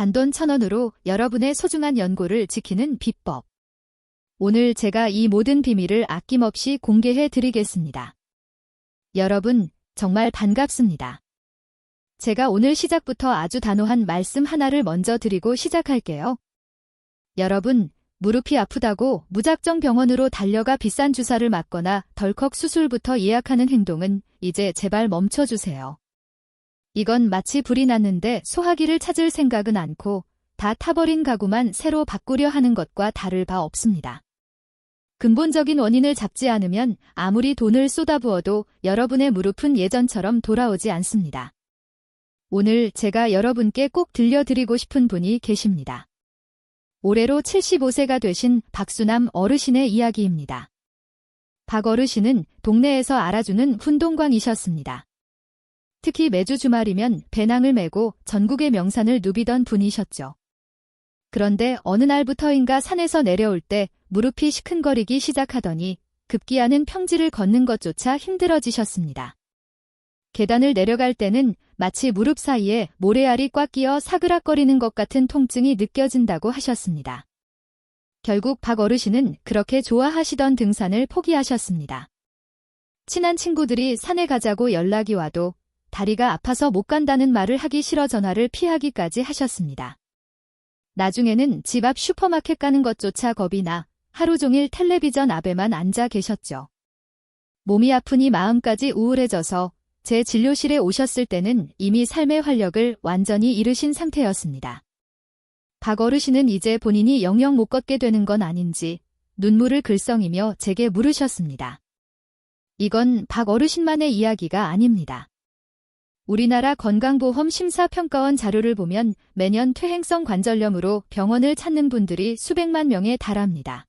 단돈 천원으로 여러분의 소중한 연고를 지키는 비법. 오늘 제가 이 모든 비밀을 아낌없이 공개해 드리겠습니다. 여러분, 정말 반갑습니다. 제가 오늘 시작부터 아주 단호한 말씀 하나를 먼저 드리고 시작할게요. 여러분, 무릎이 아프다고 무작정 병원으로 달려가 비싼 주사를 맞거나 덜컥 수술부터 예약하는 행동은 이제 제발 멈춰주세요. 이건 마치 불이 났는데 소화기를 찾을 생각은 않고 다 타버린 가구만 새로 바꾸려 하는 것과 다를 바 없습니다. 근본적인 원인을 잡지 않으면 아무리 돈을 쏟아부어도 여러분의 무릎은 예전처럼 돌아오지 않습니다. 오늘 제가 여러분께 꼭 들려드리고 싶은 분이 계십니다. 올해로 75세가 되신 박수남 어르신의 이야기입니다. 박 어르신은 동네에서 알아주는 훈동광이셨습니다. 특히 매주 주말이면 배낭을 메고 전국의 명산을 누비던 분이셨죠. 그런데 어느 날부터인가 산에서 내려올 때 무릎이 시큰거리기 시작하더니 급기야는 평지를 걷는 것조차 힘들어지셨습니다. 계단을 내려갈 때는 마치 무릎 사이에 모래알이 꽉 끼어 사그락거리는 것 같은 통증이 느껴진다고 하셨습니다. 결국 박 어르신은 그렇게 좋아하시던 등산을 포기하셨습니다. 친한 친구들이 산에 가자고 연락이 와도 다리가 아파서 못 간다는 말을 하기 싫어 전화를 피하기까지 하셨습니다. 나중에는 집 앞 슈퍼마켓 가는 것조차 겁이 나 하루 종일 텔레비전 앞에만 앉아 계셨죠. 몸이 아프니 마음까지 우울해져서 제 진료실에 오셨을 때는 이미 삶의 활력을 완전히 잃으신 상태였습니다. 박 어르신은 이제 본인이 영영 못 걷게 되는 건 아닌지 눈물을 글썽이며 제게 물으셨습니다. 이건 박 어르신만의 이야기가 아닙니다. 우리나라 건강보험 심사평가원 자료를 보면 매년 퇴행성 관절염으로 병원을 찾는 분들이 수백만 명에 달합니다.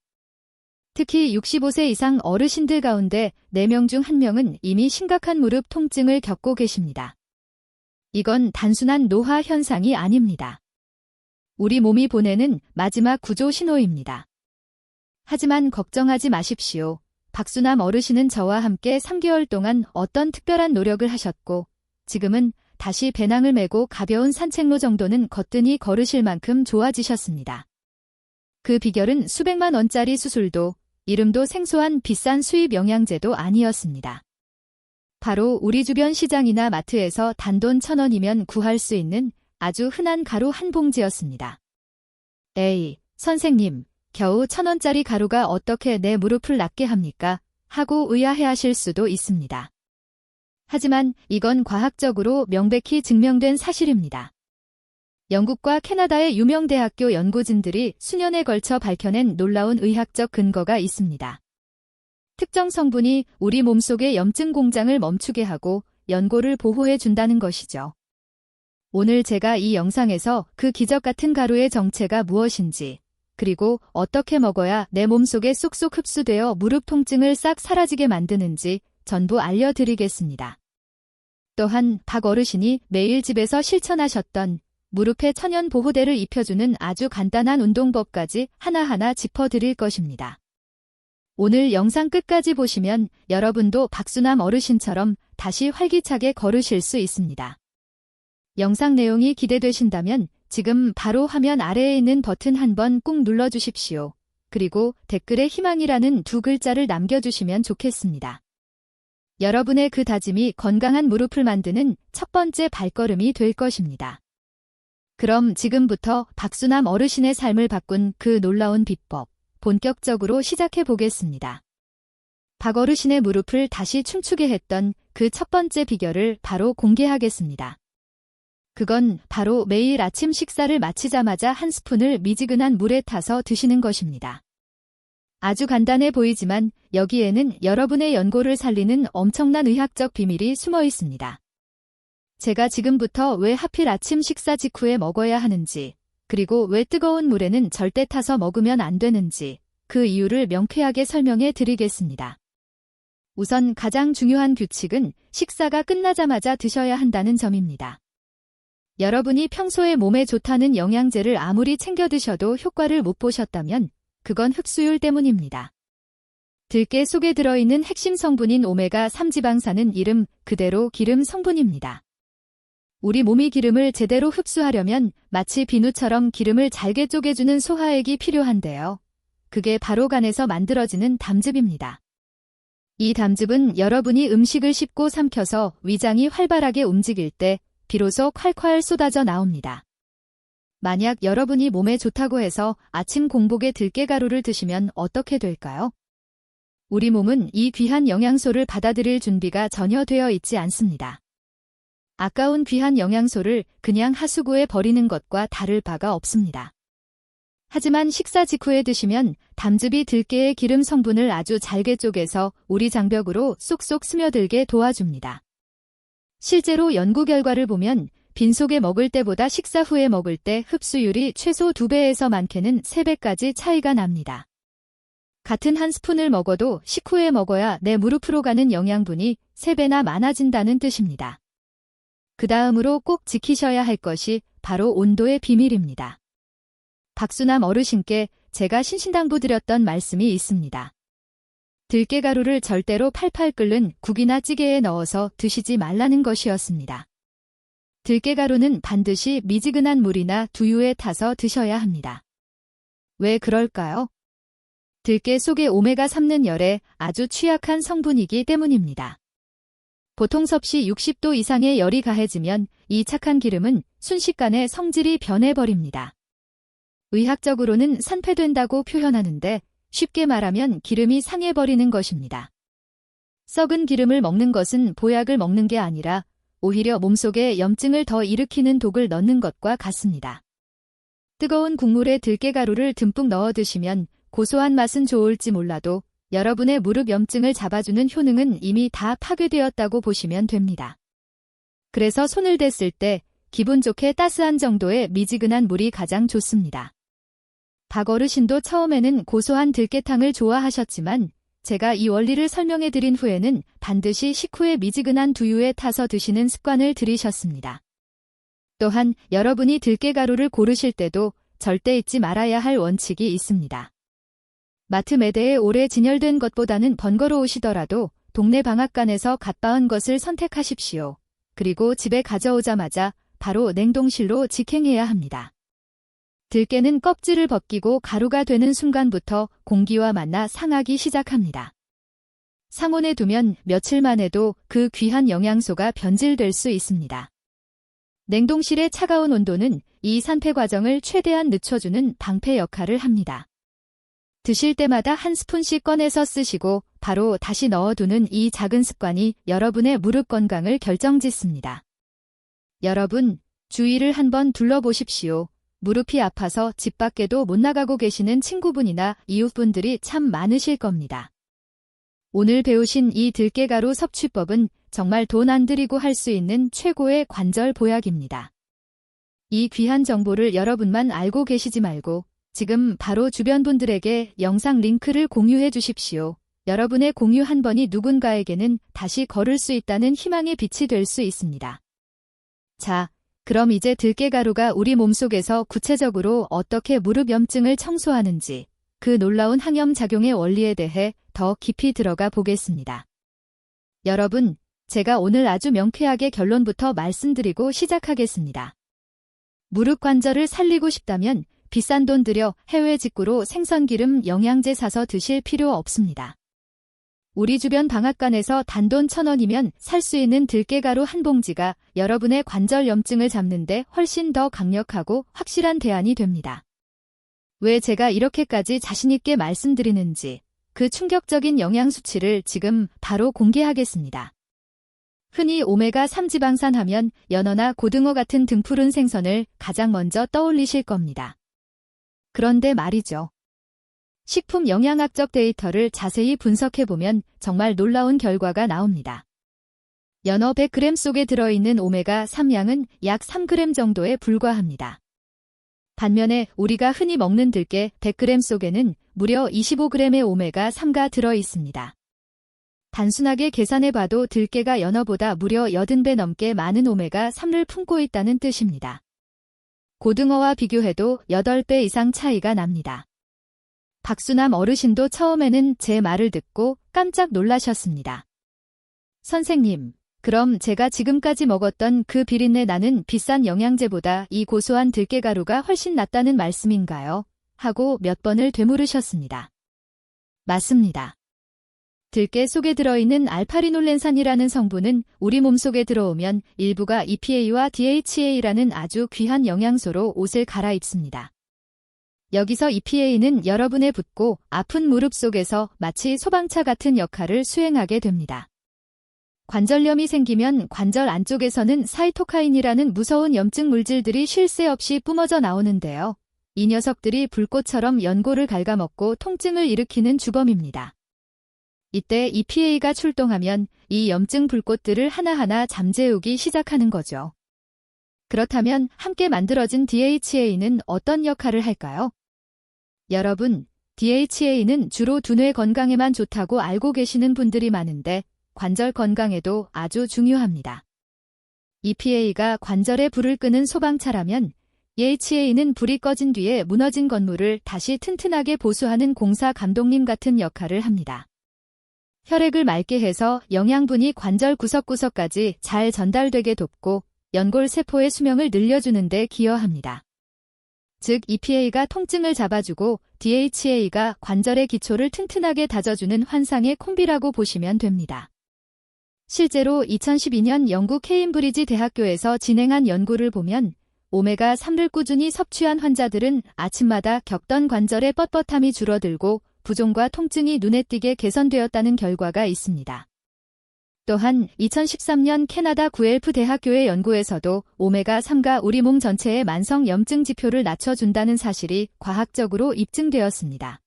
특히 65세 이상 어르신들 가운데 4명 중 1명은 이미 심각한 무릎 통증을 겪고 계십니다. 이건 단순한 노화 현상이 아닙니다. 우리 몸이 보내는 마지막 구조 신호입니다. 하지만 걱정하지 마십시오. 박수남 어르신은 저와 함께 3개월 동안 어떤 특별한 노력을 하셨고 지금은 다시 배낭을 메고 가벼운 산책로 정도는 거뜬히 걸으실 만큼 좋아지셨습니다. 그 비결은 수백만 원짜리 수술도 이름도 생소한 비싼 수입 영양제도 아니었습니다. 바로 우리 주변 시장이나 마트에서 단돈 천 원이면 구할 수 있는 아주 흔한 가루 한 봉지였습니다. 에이, 선생님, 겨우 천 원짜리 가루가 어떻게 내 무릎을 낫게 합니까? 하고 의아해하실 수도 있습니다. 하지만 이건 과학적으로 명백히 증명된 사실입니다. 영국과 캐나다의 유명 대학교 연구진들이 수년에 걸쳐 밝혀낸 놀라운 의학적 근거가 있습니다. 특정 성분이 우리 몸속의 염증 공장을 멈추게 하고 연고를 보호해 준다는 것이죠. 오늘 제가 이 영상에서 그 기적 같은 가루의 정체가 무엇인지, 그리고 어떻게 먹어야 내 몸속에 쏙쏙 흡수되어 무릎 통증을 싹 사라지게 만드는지 전부 알려드리겠습니다. 또한 박 어르신이 매일 집에서 실천하셨던 무릎에 천연 보호대를 입혀주는 아주 간단한 운동법까지 하나하나 짚어드릴 것입니다. 오늘 영상 끝까지 보시면 여러분도 박수남 어르신처럼 다시 활기차게 걸으실 수 있습니다. 영상 내용이 기대되신다면 지금 바로 화면 아래에 있는 버튼 한번 꾹 눌러주십시오. 그리고 댓글에 희망이라는 두 글자를 남겨주시면 좋겠습니다. 여러분의 그 다짐이 건강한 무릎을 만드는 첫 번째 발걸음이 될 것입니다. 그럼 지금부터 박수남 어르신의 삶을 바꾼 그 놀라운 비법, 본격적으로 시작해 보겠습니다. 박 어르신의 무릎을 다시 춤추게 했던 그 첫 번째 비결을 바로 공개하겠습니다. 그건 바로 매일 아침 식사를 마치자마자 한 스푼을 미지근한 물에 타서 드시는 것입니다. 아주 간단해 보이지만 여기에는 여러분의 연고를 살리는 엄청난 의학적 비밀이 숨어 있습니다. 제가 지금부터 왜 하필 아침 식사 직후에 먹어야 하는지, 그리고 왜 뜨거운 물에는 절대 타서 먹으면 안 되는지, 그 이유를 명쾌하게 설명해 드리겠습니다. 우선 가장 중요한 규칙은 식사가 끝나자마자 드셔야 한다는 점입니다. 여러분이 평소에 몸에 좋다는 영양제를 아무리 챙겨 드셔도 효과를 못 보셨다면 그건 흡수율 때문입니다. 들깨 속에 들어있는 핵심 성분인 오메가3 지방산은 이름 그대로 기름 성분입니다. 우리 몸이 기름을 제대로 흡수하려면 마치 비누처럼 기름을 잘게 쪼개주는 소화액이 필요한데요. 그게 바로 간에서 만들어지는 담즙입니다. 이 담즙은 여러분이 음식을 씹고 삼켜서 위장이 활발하게 움직일 때 비로소 콸콸 쏟아져 나옵니다. 만약 여러분이 몸에 좋다고 해서 아침 공복에 들깨가루를 드시면 어떻게 될까요? 우리 몸은 이 귀한 영양소를 받아들일 준비가 전혀 되어 있지 않습니다. 아까운 귀한 영양소를 그냥 하수구에 버리는 것과 다를 바가 없습니다. 하지만 식사 직후에 드시면 담즙이 들깨의 기름 성분을 아주 잘게 쪼개서 우리 장벽으로 쏙쏙 스며들게 도와줍니다. 실제로 연구 결과를 보면 빈속에 먹을 때보다 식사 후에 먹을 때 흡수율이 최소 2배에서 많게는 3배까지 차이가 납니다. 같은 한 스푼을 먹어도 식후에 먹어야 내 무릎으로 가는 영양분이 3배나 많아진다는 뜻입니다. 그 다음으로 꼭 지키셔야 할 것이 바로 온도의 비밀입니다. 박수남 어르신께 제가 신신당부 드렸던 말씀이 있습니다. 들깨가루를 절대로 팔팔 끓는 국이나 찌개에 넣어서 드시지 말라는 것이었습니다. 들깨가루는 반드시 미지근한 물이나 두유에 타서 드셔야 합니다. 왜 그럴까요? 들깨 속에 오메가3는 열에 아주 취약한 성분이기 때문입니다. 보통 섭씨 60도 이상의 열이 가해지면 이 착한 기름은 순식간에 성질이 변해버립니다. 의학적으로는 산패된다고 표현하는데 쉽게 말하면 기름이 상해버리는 것입니다. 썩은 기름을 먹는 것은 보약을 먹는 게 아니라 오히려 몸속에 염증을 더 일으키는 독을 넣는 것과 같습니다. 뜨거운 국물에 들깨가루를 듬뿍 넣어 드시면 고소한 맛은 좋을지 몰라도 여러분의 무릎 염증을 잡아주는 효능은 이미 다 파괴되었다고 보시면 됩니다. 그래서 손을 댔을 때 기분 좋게 따스한 정도의 미지근한 물이 가장 좋습니다. 박 어르신도 처음에는 고소한 들깨탕을 좋아하셨지만 제가 이 원리를 설명해 드린 후에는 반드시 식후에 미지근한 두유에 타서 드시는 습관을 들이셨습니다. 또한 여러분이 들깨가루를 고르실 때도 절대 잊지 말아야 할 원칙이 있습니다. 마트 매대에 오래 진열된 것보다는 번거로우시더라도 동네 방앗간에서 갓바은 것을 선택하십시오. 그리고 집에 가져오자마자 바로 냉동실로 직행해야 합니다. 들깨는 껍질을 벗기고 가루가 되는 순간부터 공기와 만나 상하기 시작합니다. 상온에 두면 며칠만 해도 그 귀한 영양소가 변질될 수 있습니다. 냉동실의 차가운 온도는 이 산패 과정을 최대한 늦춰주는 방패 역할을 합니다. 드실 때마다 한 스푼씩 꺼내서 쓰시고 바로 다시 넣어두는 이 작은 습관이 여러분의 무릎 건강을 결정짓습니다. 여러분, 주위를 한번 둘러보십시오. 무릎이 아파서 집 밖에도 못 나가고 계시는 친구분이나 이웃분들이 참 많으실 겁니다. 오늘 배우신 이 들깨가루 섭취법은 정말 돈 안 들이고 할 수 있는 최고의 관절 보약입니다. 이 귀한 정보를 여러분만 알고 계시지 말고 지금 바로 주변 분들에게 영상 링크를 공유해 주십시오. 여러분의 공유 한 번이 누군가에게는 다시 걸을 수 있다는 희망의 빛이 될 수 있습니다. 자, 그럼 이제 들깨가루가 우리 몸속에서 구체적으로 어떻게 무릎 염증을 청소하는지 그 놀라운 항염 작용의 원리에 대해 더 깊이 들어가 보겠습니다. 여러분, 제가 오늘 아주 명쾌하게 결론부터 말씀드리고 시작하겠습니다. 무릎 관절을 살리고 싶다면 비싼 돈 들여 해외 직구로 생선기름 영양제 사서 드실 필요 없습니다. 우리 주변 방앗간에서 단돈 천 원이면 살 수 있는 들깨가루 한 봉지가 여러분의 관절 염증을 잡는데 훨씬 더 강력하고 확실한 대안이 됩니다. 왜 제가 이렇게까지 자신있게 말씀드리는지 그 충격적인 영양 수치를 지금 바로 공개하겠습니다. 흔히 오메가3 지방산 하면 연어나 고등어 같은 등푸른 생선을 가장 먼저 떠올리실 겁니다. 그런데 말이죠. 식품 영양학적 데이터를 자세히 분석해보면 정말 놀라운 결과가 나옵니다. 연어 100g 속에 들어있는 오메가3 양은 약 3g 정도에 불과합니다. 반면에 우리가 흔히 먹는 들깨 100g 속에는 무려 25g의 오메가3가 들어있습니다. 단순하게 계산해봐도 들깨가 연어보다 무려 80배 넘게 많은 오메가3를 품고 있다는 뜻입니다. 고등어와 비교해도 8배 이상 차이가 납니다. 박수남 어르신도 처음에는 제 말을 듣고 깜짝 놀라셨습니다. 선생님, 그럼 제가 지금까지 먹었던 그 비린내 나는 비싼 영양제보다 이 고소한 들깨가루가 훨씬 낫다는 말씀인가요? 하고 몇 번을 되물으셨습니다. 맞습니다. 들깨 속에 들어있는 알파리놀렌산이라는 성분은 우리 몸속에 들어오면 일부가 EPA와 DHA라는 아주 귀한 영양소로 옷을 갈아입습니다. 여기서 EPA는 여러분의 붓고 아픈 무릎 속에서 마치 소방차 같은 역할을 수행하게 됩니다. 관절염이 생기면 관절 안쪽에서는 사이토카인이라는 무서운 염증 물질들이 쉴 새 없이 뿜어져 나오는데요. 이 녀석들이 불꽃처럼 연골을 갉아먹고 통증을 일으키는 주범입니다. 이때 EPA가 출동하면 이 염증 불꽃들을 하나하나 잠재우기 시작하는 거죠. 그렇다면 함께 만들어진 DHA는 어떤 역할을 할까요? 여러분, DHA는 주로 두뇌 건강에만 좋다고 알고 계시는 분들이 많은데 관절 건강에도 아주 중요합니다. EPA가 관절에 불을 끄는 소방차라면 EHA는 불이 꺼진 뒤에 무너진 건물을 다시 튼튼하게 보수하는 공사 감독님 같은 역할을 합니다. 혈액을 맑게 해서 영양분이 관절 구석구석까지 잘 전달되게 돕고 연골 세포의 수명을 늘려주는 데 기여합니다. 즉 EPA가 통증을 잡아주고 DHA가 관절의 기초를 튼튼하게 다져주는 환상의 콤비라고 보시면 됩니다. 실제로 2012년 영국 케임브리지 대학교에서 진행한 연구를 보면 오메가3를 꾸준히 섭취한 환자들은 아침마다 겪던 관절의 뻣뻣함이 줄어들고 부종과 통증이 눈에 띄게 개선되었다는 결과가 있습니다. 또한 2013년 캐나다 구엘프 대학교의 연구에서도 오메가3가 우리 몸 전체의 만성 염증 지표를 낮춰준다는 사실이 과학적으로 입증되었습니다.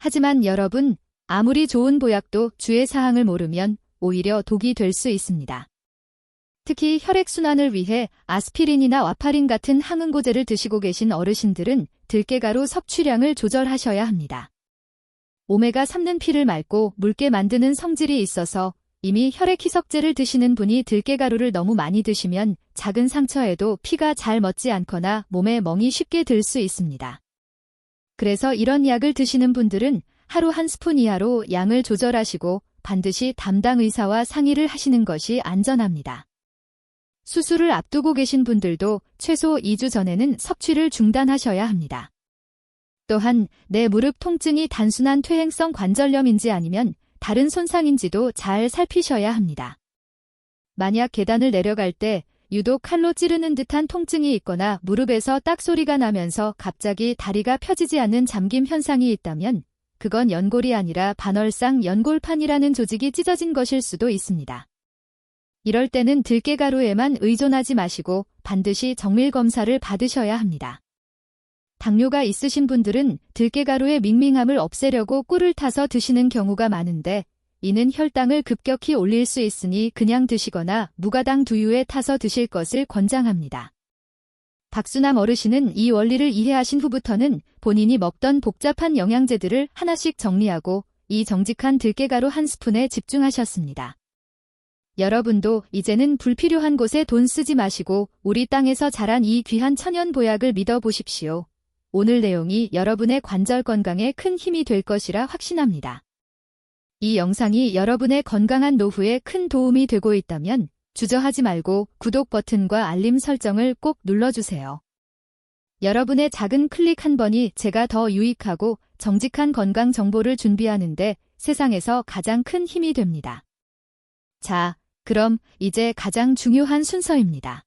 하지만 여러분, 아무리 좋은 보약도 주의 사항을 모르면 오히려 독이 될 수 있습니다. 특히 혈액순환을 위해 아스피린이나 와파린 같은 항응고제를 드시고 계신 어르신들은 들깨가루 섭취량을 조절하셔야 합니다. 오메가3는 피를 맑고 묽게 만드는 성질이 있어서 이미 혈액 희석제를 드시는 분이 들깨가루를 너무 많이 드시면 작은 상처에도 피가 잘 멎지 않거나 몸에 멍이 쉽게 들 수 있습니다. 그래서 이런 약을 드시는 분들은 하루 한 스푼 이하로 양을 조절하시고 반드시 담당 의사와 상의를 하시는 것이 안전합니다. 수술을 앞두고 계신 분들도 최소 2주 전에는 섭취를 중단하셔야 합니다. 또한 내 무릎 통증이 단순한 퇴행성 관절염인지 아니면 다른 손상인지도 잘 살피셔야 합니다. 만약 계단을 내려갈 때 유독 칼로 찌르는 듯한 통증이 있거나 무릎에서 딱 소리가 나면서 갑자기 다리가 펴지지 않는 잠김 현상이 있다면 그건 연골이 아니라 반월상 연골판이라는 조직이 찢어진 것일 수도 있습니다. 이럴 때는 들깨가루에만 의존하지 마시고 반드시 정밀 검사를 받으셔야 합니다. 당뇨가 있으신 분들은 들깨가루의 밍밍함을 없애려고 꿀을 타서 드시는 경우가 많은데 이는 혈당을 급격히 올릴 수 있으니 그냥 드시거나 무가당 두유에 타서 드실 것을 권장합니다. 박수남 어르신은 이 원리를 이해하신 후부터는 본인이 먹던 복잡한 영양제들을 하나씩 정리하고 이 정직한 들깨가루 한 스푼에 집중하셨습니다. 여러분도 이제는 불필요한 곳에 돈 쓰지 마시고 우리 땅에서 자란 이 귀한 천연 보약을 믿어보십시오. 오늘 내용이 여러분의 관절 건강에 큰 힘이 될 것이라 확신합니다. 이 영상이 여러분의 건강한 노후에 큰 도움이 되고 있다면 주저하지 말고 구독 버튼과 알림 설정을 꼭 눌러주세요. 여러분의 작은 클릭 한 번이 제가 더 유익하고 정직한 건강 정보를 준비하는데 세상에서 가장 큰 힘이 됩니다. 자, 그럼 이제 가장 중요한 순서입니다.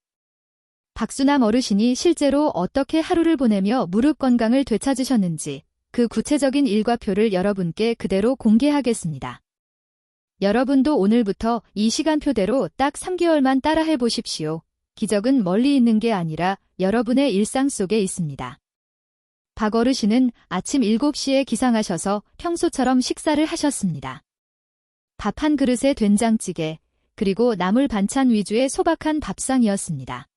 박수남 어르신이 실제로 어떻게 하루를 보내며 무릎 건강을 되찾으셨는지 그 구체적인 일과표를 여러분께 그대로 공개하겠습니다. 여러분도 오늘부터 이 시간표대로 딱 3개월만 따라해 보십시오. 기적은 멀리 있는 게 아니라 여러분의 일상 속에 있습니다. 박 어르신은 아침 7시에 기상하셔서 평소처럼 식사를 하셨습니다. 밥 한 그릇에 된장찌개, 그리고 나물 반찬 위주의 소박한 밥상이었습니다.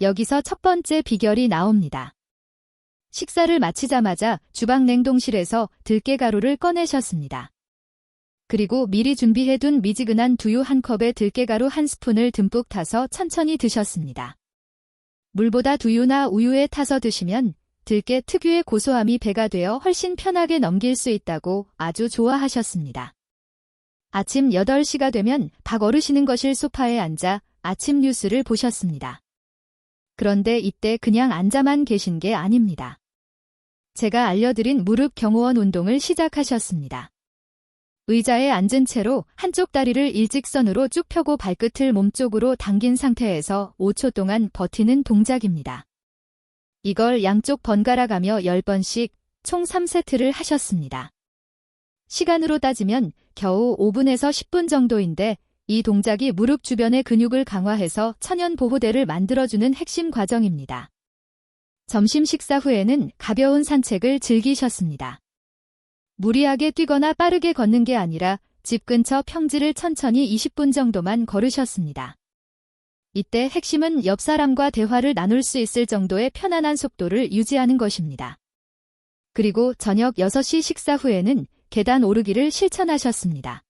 여기서 첫 번째 비결이 나옵니다. 식사를 마치자마자 주방 냉동실에서 들깨 가루를 꺼내셨습니다. 그리고 미리 준비해둔 미지근한 두유 한 컵에 들깨가루 한 스푼을 듬뿍 타서 천천히 드셨습니다. 물보다 두유나 우유에 타서 드시면 들깨 특유의 고소함이 배가 되어 훨씬 편하게 넘길 수 있다고 아주 좋아하셨습니다. 아침 8시가 되면 박 어르신은 거실 소파에 앉아 아침 뉴스를 보셨습니다. 그런데 이때 그냥 앉아만 계신 게 아닙니다. 제가 알려드린 무릎 경호원 운동을 시작하셨습니다. 의자에 앉은 채로 한쪽 다리를 일직선으로 쭉 펴고 발끝을 몸쪽으로 당긴 상태에서 5초 동안 버티는 동작입니다. 이걸 양쪽 번갈아 가며 10번씩 총 3세트를 하셨습니다. 시간으로 따지면 겨우 5분에서 10분 정도인데 이 동작이 무릎 주변의 근육을 강화해서 천연 보호대를 만들어주는 핵심 과정입니다. 점심 식사 후에는 가벼운 산책을 즐기셨습니다. 무리하게 뛰거나 빠르게 걷는 게 아니라 집 근처 평지를 천천히 20분 정도만 걸으셨습니다. 이때 핵심은 옆 사람과 대화를 나눌 수 있을 정도의 편안한 속도를 유지하는 것입니다. 그리고 저녁 6시 식사 후에는 계단 오르기를 실천하셨습니다.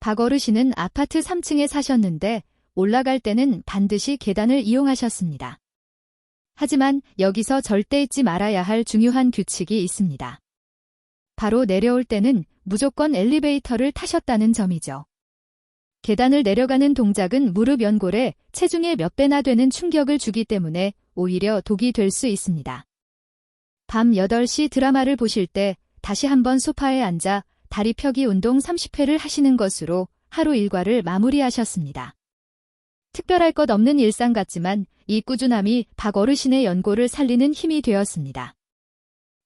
박 어르신은 아파트 3층에 사셨는데 올라갈 때는 반드시 계단을 이용하셨습니다. 하지만 여기서 절대 잊지 말아야 할 중요한 규칙이 있습니다. 바로 내려올 때는 무조건 엘리베이터를 타셨다는 점이죠. 계단을 내려가는 동작은 무릎 연골에 체중의 몇 배나 되는 충격을 주기 때문에 오히려 독이 될 수 있습니다. 밤 8시 드라마를 보실 때 다시 한번 소파에 앉아 다리 펴기 운동 30회를 하시는 것으로 하루 일과를 마무리하셨습니다. 특별할 것 없는 일상 같지만 이 꾸준함이 박 어르신의 연골을 살리는 힘이 되었습니다.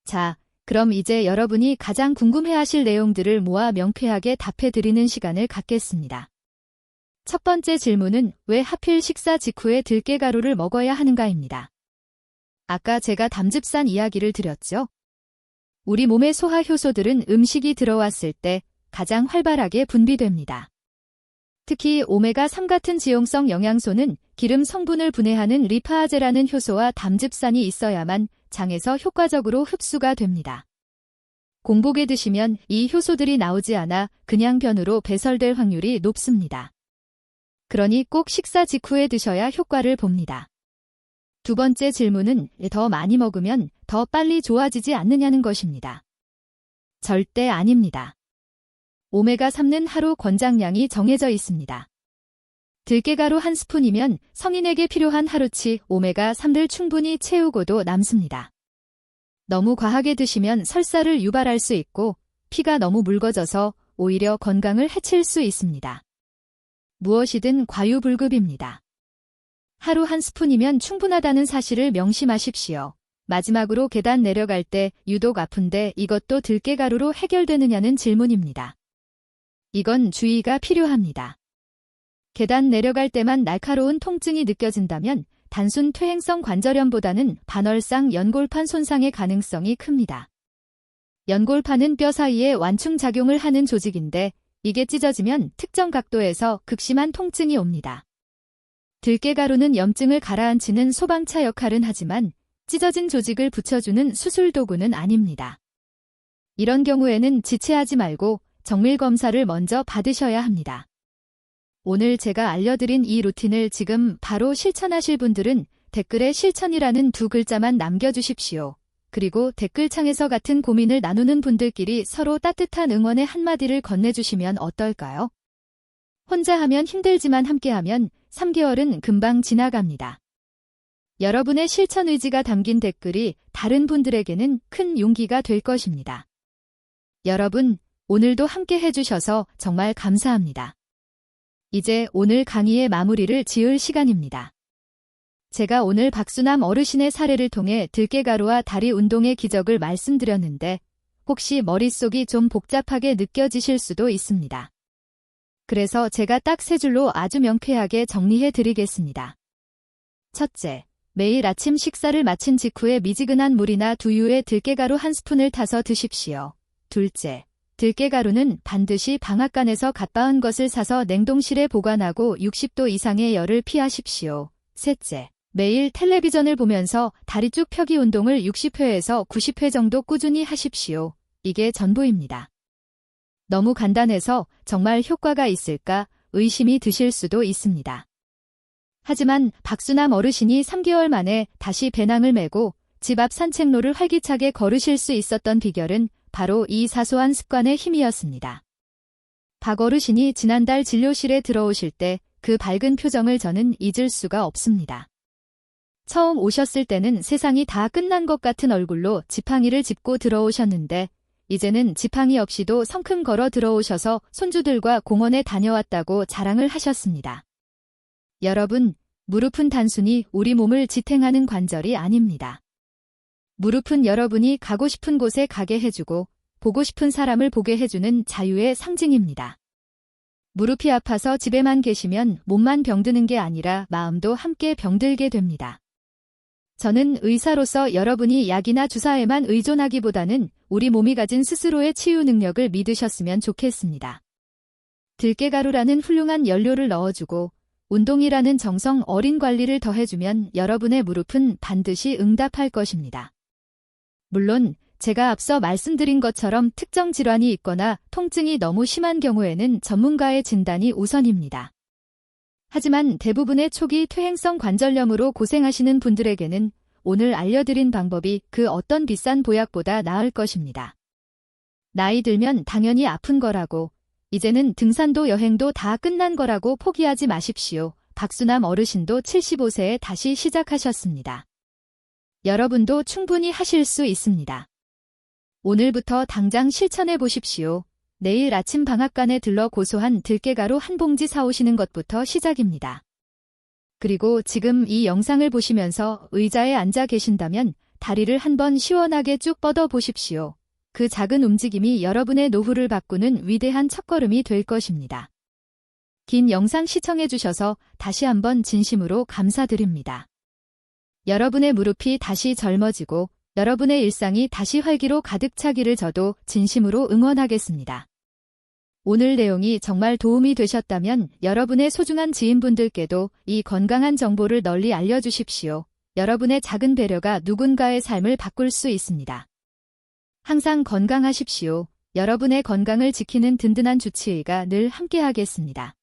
자, 그럼 이제 여러분이 가장 궁금해하실 내용들을 모아 명쾌하게 답해드리는 시간을 갖겠습니다. 첫 번째 질문은 왜 하필 식사 직후에 들깨가루를 먹어야 하는가입니다. 아까 제가 담즙산 이야기를 드렸죠? 우리 몸의 소화 효소들은 음식이 들어왔을 때 가장 활발하게 분비됩니다. 특히 오메가3 같은 지용성 영양소는 기름 성분을 분해하는 리파아제라는 효소와 담즙산이 있어야만 장에서 효과적으로 흡수가 됩니다. 공복에 드시면 이 효소들이 나오지 않아 그냥 변으로 배설될 확률이 높습니다. 그러니 꼭 식사 직후에 드셔야 효과를 봅니다. 두 번째 질문은 더 많이 먹으면 더 빨리 좋아지지 않느냐는 것입니다. 절대 아닙니다. 오메가3는 하루 권장량이 정해져 있습니다. 들깨가루 한 스푼이면 성인에게 필요한 하루치 오메가3를 충분히 채우고도 남습니다. 너무 과하게 드시면 설사를 유발할 수 있고 피가 너무 묽어져서 오히려 건강을 해칠 수 있습니다. 무엇이든 과유불급입니다. 하루 한 스푼이면 충분하다는 사실을 명심하십시오. 마지막으로 계단 내려갈 때 유독 아픈데 이것도 들깨가루로 해결되느냐는 질문입니다. 이건 주의가 필요합니다. 계단 내려갈 때만 날카로운 통증이 느껴진다면 단순 퇴행성 관절염보다는 반월상 연골판 손상의 가능성이 큽니다. 연골판은 뼈 사이에 완충작용을 하는 조직인데 이게 찢어지면 특정 각도에서 극심한 통증이 옵니다. 들깨가루는 염증을 가라앉히는 소방차 역할은 하지만 찢어진 조직을 붙여주는 수술 도구는 아닙니다. 이런 경우에는 지체하지 말고 정밀 검사를 먼저 받으셔야 합니다. 오늘 제가 알려드린 이 루틴을 지금 바로 실천하실 분들은 댓글에 실천이라는 두 글자만 남겨주십시오. 그리고 댓글창에서 같은 고민을 나누는 분들끼리 서로 따뜻한 응원의 한마디를 건네주시면 어떨까요? 혼자 하면 힘들지만 함께하면 3개월은 금방 지나갑니다. 여러분의 실천 의지가 담긴 댓글이 다른 분들에게는 큰 용기가 될 것입니다. 여러분, 오늘도 함께 해주셔서 정말 감사합니다. 이제 오늘 강의의 마무리를 지을 시간입니다. 제가 오늘 박수남 어르신의 사례를 통해 들깨가루와 다리 운동의 기적을 말씀드렸는데 혹시 머릿속이 좀 복잡하게 느껴지실 수도 있습니다. 그래서 제가 딱 세 줄로 아주 명쾌하게 정리해 드리겠습니다. 첫째, 매일 아침 식사를 마친 직후에 미지근한 물이나 두유에 들깨가루 한 스푼을 타서 드십시오. 둘째, 들깨가루는 반드시 방앗간에서 갓 빻은 것을 사서 냉동실에 보관하고 60도 이상의 열을 피하십시오. 셋째, 매일 텔레비전을 보면서 다리 쭉 펴기 운동을 60회에서 90회 정도 꾸준히 하십시오. 이게 전부입니다. 너무 간단해서 정말 효과가 있을까 의심이 드실 수도 있습니다. 하지만 박수남 어르신이 3개월 만에 다시 배낭을 메고 집 앞 산책로를 활기차게 걸으실 수 있었던 비결은 바로 이 사소한 습관의 힘이었습니다. 박 어르신이 지난달 진료실에 들어오실 때 그 밝은 표정을 저는 잊을 수가 없습니다. 처음 오셨을 때는 세상이 다 끝난 것 같은 얼굴로 지팡이를 짚고 들어오셨는데 이제는 지팡이 없이도 성큼 걸어 들어오셔서 손주들과 공원에 다녀왔다고 자랑을 하셨습니다. 여러분, 무릎은 단순히 우리 몸을 지탱하는 관절이 아닙니다. 무릎은 여러분이 가고 싶은 곳에 가게 해주고 보고 싶은 사람을 보게 해주는 자유의 상징입니다. 무릎이 아파서 집에만 계시면 몸만 병드는 게 아니라 마음도 함께 병들게 됩니다. 저는 의사로서 여러분이 약이나 주사에만 의존하기보다는 우리 몸이 가진 스스로의 치유 능력을 믿으셨으면 좋겠습니다. 들깨가루라는 훌륭한 연료를 넣어주고 운동이라는 정성 어린 관리를 더해주면 여러분의 무릎은 반드시 응답할 것입니다. 물론 제가 앞서 말씀드린 것처럼 특정 질환이 있거나 통증이 너무 심한 경우에는 전문가의 진단이 우선입니다. 하지만 대부분의 초기 퇴행성 관절염으로 고생하시는 분들에게는 오늘 알려드린 방법이 그 어떤 비싼 보약보다 나을 것입니다. 나이 들면 당연히 아픈 거라고, 이제는 등산도 여행도 다 끝난 거라고 포기하지 마십시오. 박수남 어르신도 75세에 다시 시작하셨습니다. 여러분도 충분히 하실 수 있습니다. 오늘부터 당장 실천해 보십시오. 내일 아침 방앗간에 들러 고소한 들깨가루 한 봉지 사오시는 것부터 시작입니다. 그리고 지금 이 영상을 보시면서 의자에 앉아 계신다면 다리를 한번 시원하게 쭉 뻗어 보십시오. 그 작은 움직임이 여러분의 노후를 바꾸는 위대한 첫걸음이 될 것입니다. 긴 영상 시청해 주셔서 다시 한번 진심으로 감사드립니다. 여러분의 무릎이 다시 젊어지고 여러분의 일상이 다시 활기로 가득 차기를 저도 진심으로 응원하겠습니다. 오늘 내용이 정말 도움이 되셨다면 여러분의 소중한 지인분들께도 이 건강한 정보를 널리 알려주십시오. 여러분의 작은 배려가 누군가의 삶을 바꿀 수 있습니다. 항상 건강하십시오. 여러분의 건강을 지키는 든든한 주치의가 늘 함께하겠습니다.